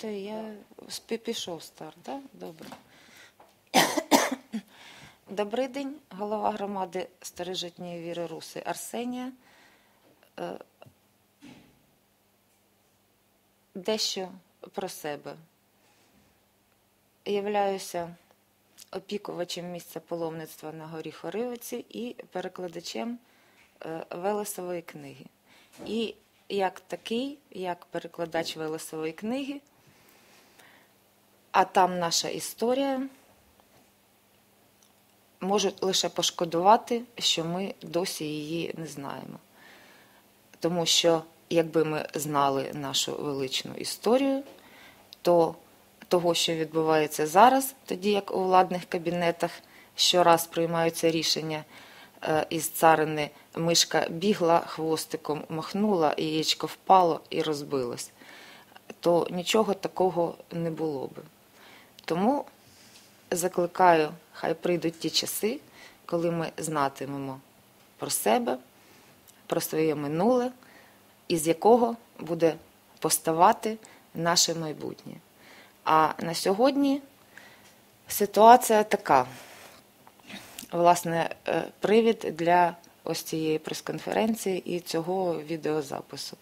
Та я пішов старт, да? Добре. Добрий день, голова громади старожитньої віри Руси Арсенія. Е, Дещо про себе. Являюся опікувачем місця паломництва на горі Хоривиці і перекладачем е, Велесової книги. І як такий, як перекладач Велесової книги, а там наша історія, можу лише пошкодувати, що ми досі її не знаємо. Тому що, якби ми знали нашу величну історію, то того, що відбувається зараз, тоді як у владних кабінетах щораз приймаються рішення е, із царини мишка бігла хвостиком, махнула, яєчко впало і розбилось, то нічого такого не було би. Тому закликаю, хай прийдуть ті часи, коли ми знатимемо про себе, про своє минуле, із якого буде поставати наше майбутнє. А на сьогодні ситуація така. Власне, е, привід для ось цієї прес-конференції і цього відеозапису.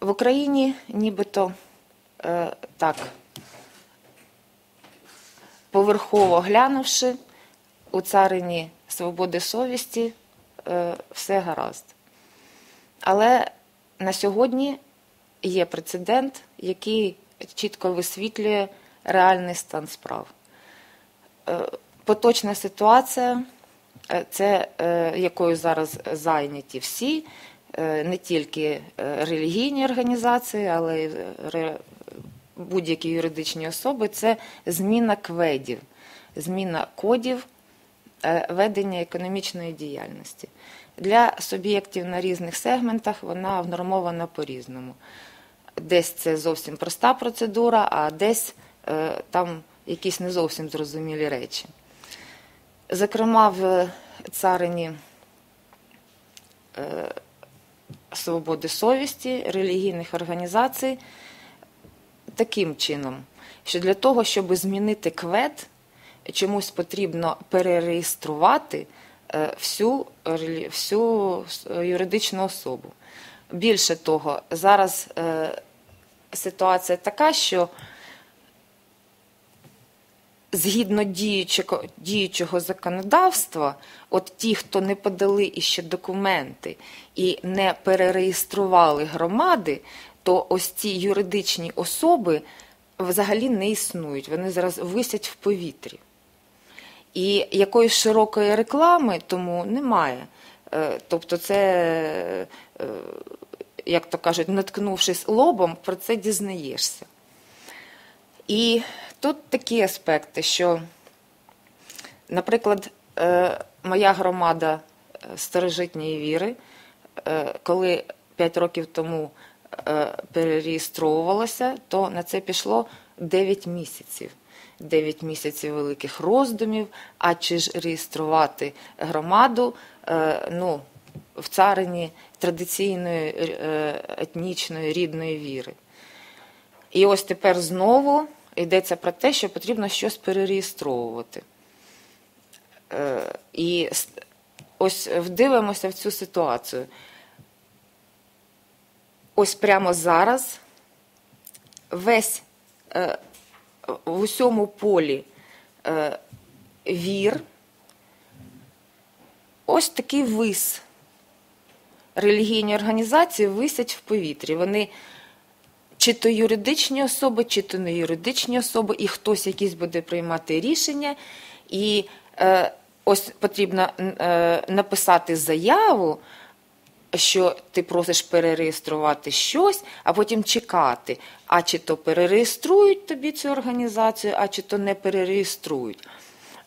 В Україні нібито е, так поверхово глянувши, у царині свободи совісті е, все гаразд. Але на сьогодні є прецедент, який чітко висвітлює реальний стан справ. Е, Поточна ситуація, е, це якою зараз зайняті всі, не тільки релігійні організації, але й будь-які юридичні особи, це зміна кведів, зміна кодів е, ведення економічної діяльності. Для суб'єктів на різних сегментах вона внормована по-різному. Десь це зовсім проста процедура, а десь е, там якісь не зовсім зрозумілі речі. Зокрема, в царині е, свободи совісті релігійних організацій таким чином, що для того, щоб змінити квет, чомусь потрібно перереєструвати е, всю, всю юридичну особу. Більше того, зараз е, ситуація така, що згідно діючого, діючого законодавства, от ті, хто не подали іще документи і не перереєстрували громади, то ось ці юридичні особи взагалі не існують. Вони зараз висять в повітрі. І якоїсь широкої реклами тому немає. Е, Тобто, це, е, як то кажуть, наткнувшись лобом, про це дізнаєшся. І тут такі аспекти, що, наприклад, е, моя громада старожитньої віри, коли 5 років тому перереєстровувалася, то на це пішло 9 місяців. 9 місяців великих роздумів, а чи ж реєструвати громаду е, ну, в царині традиційної е, етнічної рідної віри. І ось тепер знову йдеться про те, що потрібно щось перереєстровувати. Е, І ось вдивимося в цю ситуацію. Ось прямо зараз весь е, в усьому полі е, вір, ось такий вис. Релігійні організації висять в повітрі. Вони чи то юридичні особи, чи то не юридичні особи, і хтось якийсь буде приймати рішення. І е, ось потрібно е, написати заяву, що ти просиш перереєструвати щось, а потім чекати, а чи то перереєструють тобі цю організацію, а чи то не перереєструють.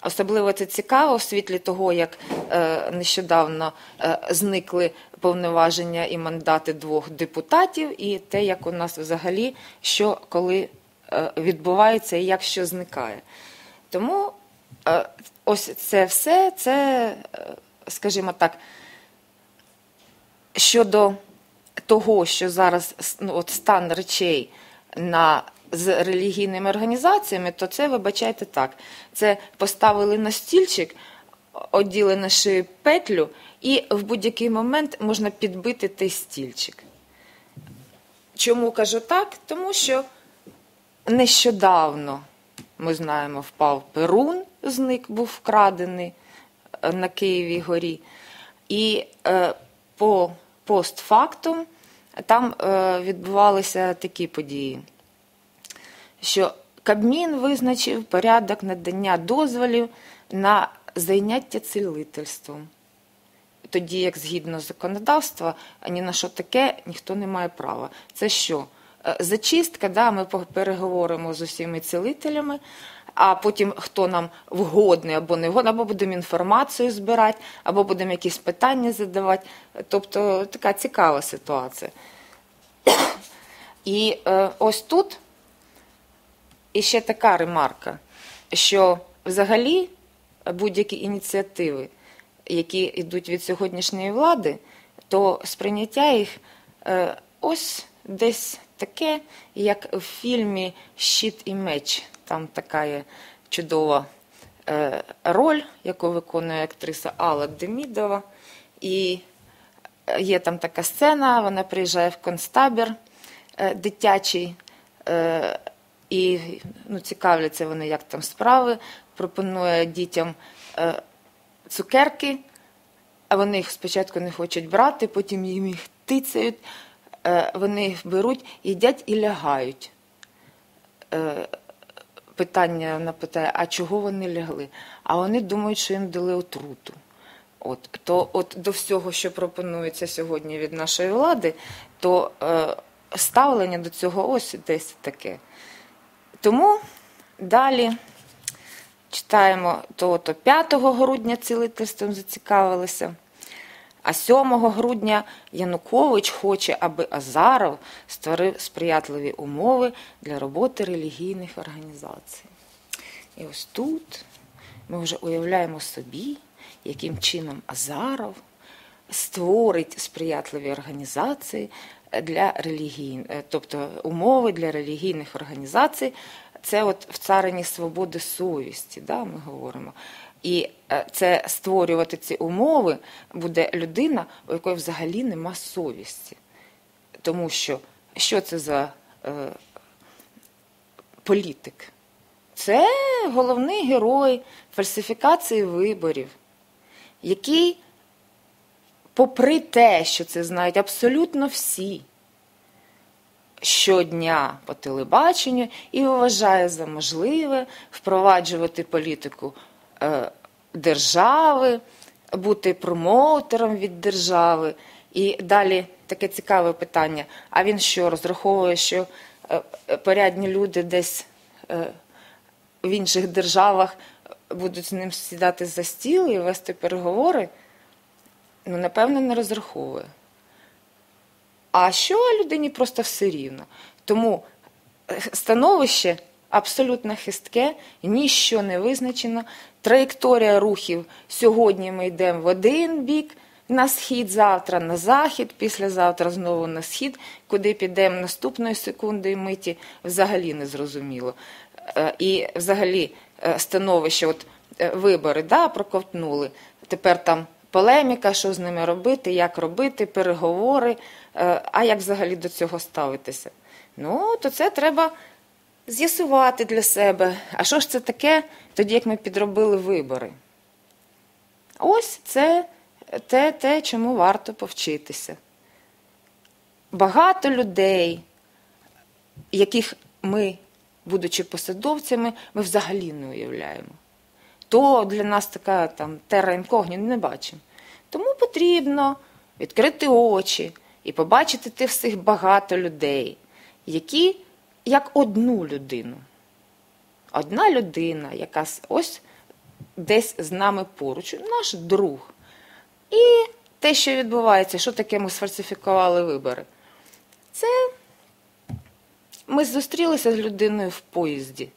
Особливо це цікаво в світлі того, як е, нещодавно е, зникли повноваження і мандати двох депутатів, і те, як у нас взагалі що коли е, відбувається і як що зникає. Тому е, ось це все, це, е, скажімо так, щодо того, що зараз ну, от стан речей на, з релігійними організаціями, то це, вибачайте так, це поставили на стільчик, оділи на шию петлю, і в будь-який момент можна підбити той стільчик. Чому кажу так? Тому що нещодавно, ми знаємо, впав Перун, зник був вкрадений е, на Києвій горі. І е, по постфактум там е, відбувалися такі події, що Кабмін визначив порядок надання дозволів на зайняття цілительством. Тоді, як згідно законодавства, ні на що таке ніхто не має права. Це що? Е, Зачистка, да, ми переговоримо з усіма цілителями, а потім хто нам вгодний або не вгодний, або будемо інформацію збирати, або будемо якісь питання задавати. Тобто така цікава ситуація. І е, ось тут і ще така ремарка, що взагалі будь-які ініціативи, які йдуть від сьогоднішньої влади, то сприйняття їх е, ось десь таке, як в фільмі Щит і меч. Там така є чудова е, роль, яку виконує актриса Алла Демідова. І є там така сцена, вона приїжджає в концтабір е, дитячий, е, і ну, цікавляться вони, як там справи, пропонує дітям е, цукерки, а вони їх спочатку не хочуть брати, потім їм їх тицяють, е, вони їх беруть, їдять і лягають. Е, питання вона питає, а чого вони лягли? А вони думають, що їм дали отруту. От, то от до всього, що пропонується сьогодні від нашої влади, то е, ставлення до цього ось десь таке. Тому далі читаємо то 5 грудня цілительством зацікавилися. А 7 грудня Янукович хоче, аби Азаров створив сприятливі умови для роботи релігійних організацій. І ось тут ми вже уявляємо собі, яким чином Азаров створить сприятливі організації для релігійних, тобто умови для релігійних організацій. Це от в царині свободи совісті, да, ми говоримо. І е, це створювати ці умови буде людина, у якої взагалі нема совісті. Тому що що це за е, політик? Це головний герой фальсифікації виборів, який, попри те, що це знають абсолютно всі, щодня по телебаченню і вважає за можливе впроваджувати політику держави, бути промоутером від держави. І далі таке цікаве питання: а він що розраховує, що е, порядні люди десь е, в інших державах будуть з ним сідати за стіл і вести переговори? Ну, напевно, не розраховує. А що людині просто все рівно? Тому е, становище абсолютно хистке, ніщо не визначено. Траєкторія рухів сьогодні ми йдемо в один бік на схід, завтра на захід, післязавтра знову на схід, куди підемо наступної секунди і миті, взагалі не зрозуміло. Е, І взагалі е, становище, от е, вибори, да, проковтнули. Тепер там полеміка, що з ними робити, як робити, переговори. А як взагалі до цього ставитися? Ну, то це треба з'ясувати для себе. А що ж це таке, тоді як ми підробили вибори? Ось це те, те, чому варто повчитися. Багато людей, яких ми, будучи посадовцями, ми взагалі не уявляємо. То для нас така там терра інкогні не бачимо. Тому потрібно відкрити очі і побачити тих всіх багато людей, які як одну людину. Одна людина, яка ось десь з нами поруч, наш друг. І те, що відбувається, що таке ми сфальсифікували вибори. Це ми зустрілися з людиною в поїзді.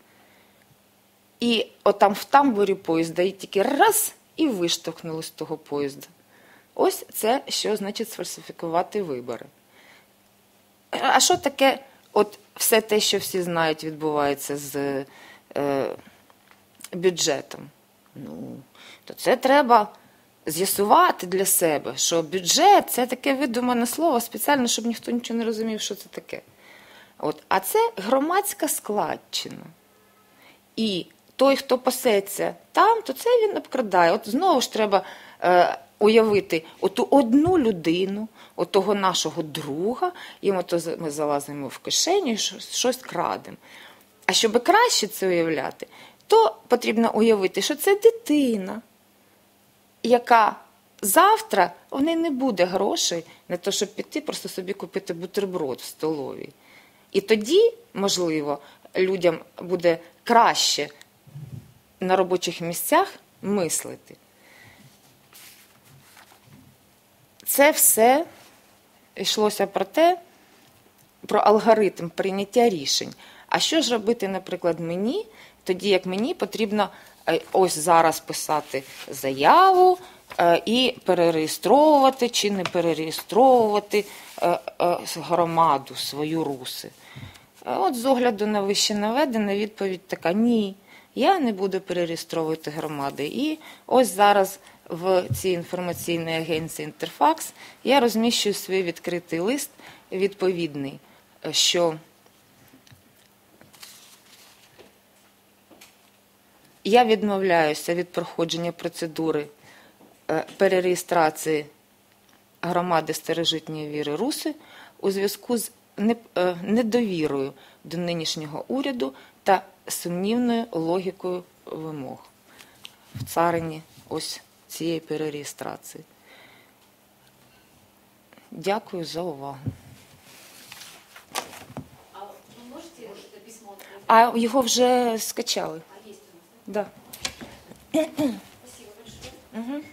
І отам в тамбурі поїзда і тільки раз і виштовхнули з того поїзда. Ось це що значить сфальсифікувати вибори. А що таке от все те, що всі знають, відбувається з е, бюджетом. Ну, то це треба з'ясувати для себе, що бюджет це таке видумане слово спеціально, щоб ніхто нічого не розумів, що це таке. От, а це громадська складчина. І той, хто пасеться там, то це він обкрадає. От знову ж треба е, уявити оту одну людину, отого нашого друга, і ми, то ми залазимо в кишеню і щось, крадемо. А щоб краще це уявляти, то потрібно уявити, що це дитина, яка завтра у неї не буде грошей на те, щоб піти, просто собі купити бутерброд в столовій. І тоді, можливо, людям буде краще на робочих місцях мислити. Це все йшлося про те, про алгоритм прийняття рішень. А що ж робити, наприклад, мені, тоді як мені потрібно е, ось зараз писати заяву е, і перереєстровувати чи не перереєстровувати е, громаду, свою руси. От з огляду на вище наведене відповідь така: ні, я не буду перереєстровувати громади. І ось зараз в цій інформаційній агенції Інтерфакс я розміщую свій відкритий лист відповідний, е, що я відмовляюся від проходження процедури е, перереєстрації громади старожитньої віри Руси у зв'язку з е, недовірою до нинішнього уряду та сумнівною логікою вимог. В царині ось цієї перереєстрації. Дякую за увагу. А вы можете это письмо открыть? А його вже скачали. А есть у нас, Да. да? Спасибо большое. Угу.